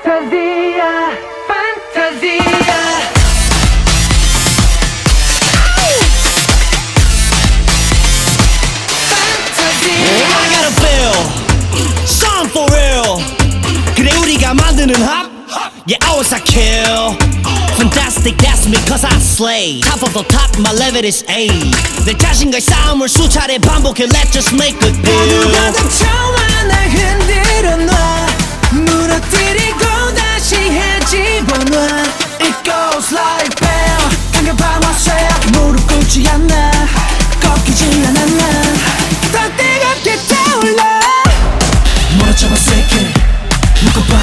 Fantasia, Fantasia. Fantasia. I got a feel song for real 그래 우리가 만드는 합 Yeah always I kill Fantastic that's me cause I slay Top of the top my level is A 내 자신과의 싸움을 수차례 반복해 Let's just make a deal 누가 닥쳐와 날 흔들어 놔 무너뜨리고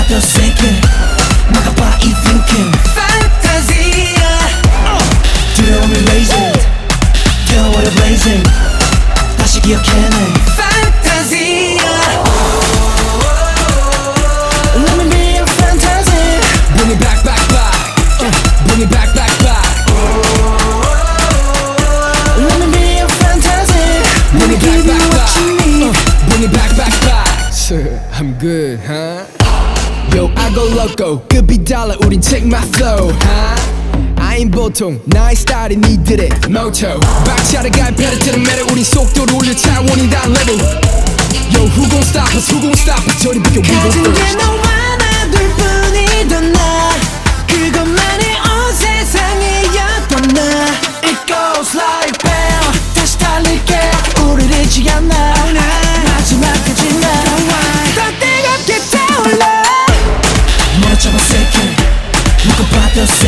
묶어봐도 새끼 막아봐 이 thinking Fantasia 두려움이 raising 태워버려 blazing 다시 기억해내 Fantasia Let me be your fantasy Bring it back, back, back uh, Bring it back, back, back Let me be your fantasy Bring it back, back, back uh, Bring it back, back, back I'm good, huh? I go loco. 급이 달라, 우린 check my flow, huh? 아인 보통 나의 스타일이 니들의 motto 박차를 갈패를 매력 우린 속도를 올려 차원이 다 level Yo, who gon' stop us? Who gon' stop us? 저리 비켜, we go 가진 게 first 너와 나둘 뿐이던 나 그것만이 私